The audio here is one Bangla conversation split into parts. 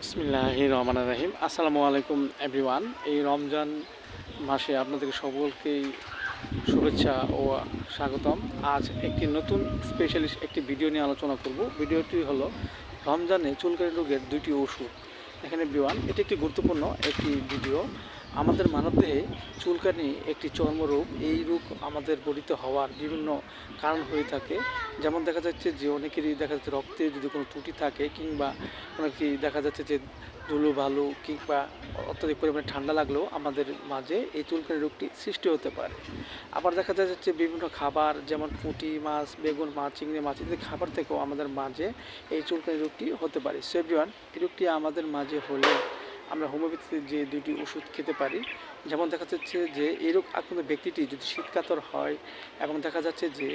বিসমিল্লাহ রহমান রাহিম। আসসালামু আলাইকুম, এভরিওয়ান। এই রমজান মাসে আপনাদের সকলকেই শুভেচ্ছা ও স্বাগতম। আজ একটি নতুন স্পেশালিস্ট একটি ভিডিও নিয়ে আলোচনা করব। ভিডিওটি হলো, রমজানে চুলকানি রোগের দুইটি ওষুধ। এখানে বিওয়ান এটি একটি গুরুত্বপূর্ণ একটি ভিডিও আমাদের মানবদেহে চুলকানি একটি চর্মরোগ। এই রোগ আমাদের বডিতে হওয়ার বিভিন্ন কারণ হয়ে থাকে। যেমন দেখা যাচ্ছে যে অনেকেরই দেখা যাচ্ছে রক্তে যদি কোনো ত্রুটি থাকে কিংবা অনেকেই দেখা যাচ্ছে যে ধুলো, বালু কিংবা অত্যাধিক পরিমাণে ঠান্ডা লাগলেও আমাদের মাঝে এই চুলকানি রোগটি সৃষ্টি হতে পারে। আবার দেখা যাচ্ছে বিভিন্ন খাবার যেমন পুঁটি মাছ, বেগুন মাছ, চিংড়ি মাছ ইত্যাদি খাবার থেকেও আমাদের মাঝে এই চুলকানি রোগটি হতে পারে। সেভিয়ান, এই রোগটি আমাদের মাঝে হলে আমরা হোমিওপ্যাথিতে যে দুটি ওষুধ খেতে পারি, যেমন দেখা যাচ্ছে যে এই রোগ আক্রান্ত ব্যক্তিটি যদি শীতকাতর হয় এবং দেখা যাচ্ছে যে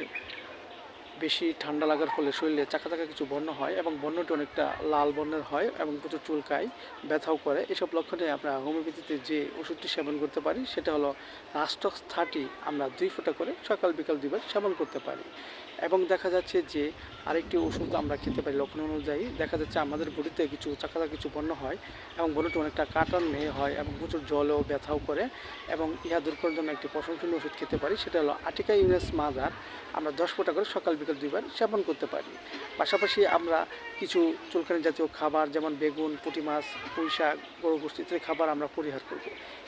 বেশি ঠান্ডা লাগার ফলে শরীরে চাকা চাকা কিছু বর্ণ হয় এবং বর্ণটি অনেকটা লাল বর্ণের হয় এবং প্রচুর চুলকায়, ব্যথাও করে। এসব লক্ষণে আমরা হোমিওপ্যাথিতে যে ওষুধটি সেবন করতে পারি, সেটা হলো রাস্টক্স থার্টি আমরা দুই ফোঁটা করে সকাল, বিকাল দুইবার সেবন করতে পারি। এবং দেখা যাচ্ছে যে আরেকটি ওষুধ আমরা খেতে পারি লক্ষণ অনুযায়ী। দেখা যাচ্ছে আমাদের বডিতে কিছু চাকা কিছু বর্ণ হয় এবং বর্ণটি অনেকটা কাটার মেয়ে হয় এবং প্রচুর জলও, ব্যথাও করে এবং ইহা দূর করার জন্য একটি প্রশংসনীয় ওষুধ খেতে পারি, সেটা হলো আটিকা ইউরেস মাদার আমরা দশ ফোঁটা করে সকাল বিকাল দুইবার সেবন করতে পারি। পাশাপাশি আমরা কিছু চুলকানি জাতীয় খাবার যেমন বেগুন, পুঁটি মাছ, পুঁই শাক গোষ্ঠী ইত্যাদি খাবার আমরা পরিহার করব।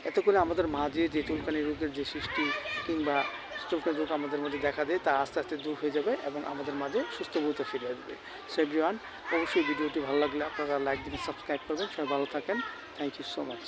এতে করে আমাদের মাঝে যে চুলকানি রোগের যে সৃষ্টি কিংবা চুলকানি রোগ আমাদের মধ্যে দেখা দেয়, তা আস্তে আস্তে দূর হয়ে যাবে এবং আমাদের মাঝে সুস্থ বলতে ফিরে আসবে। সো এভরিওয়ান অবশ্যই ভিডিওটি ভালো লাগলে আপনারা লাইক দিন সাবস্ক্রাইব করবেন। সবাই ভালো থাকেন। Thank you so much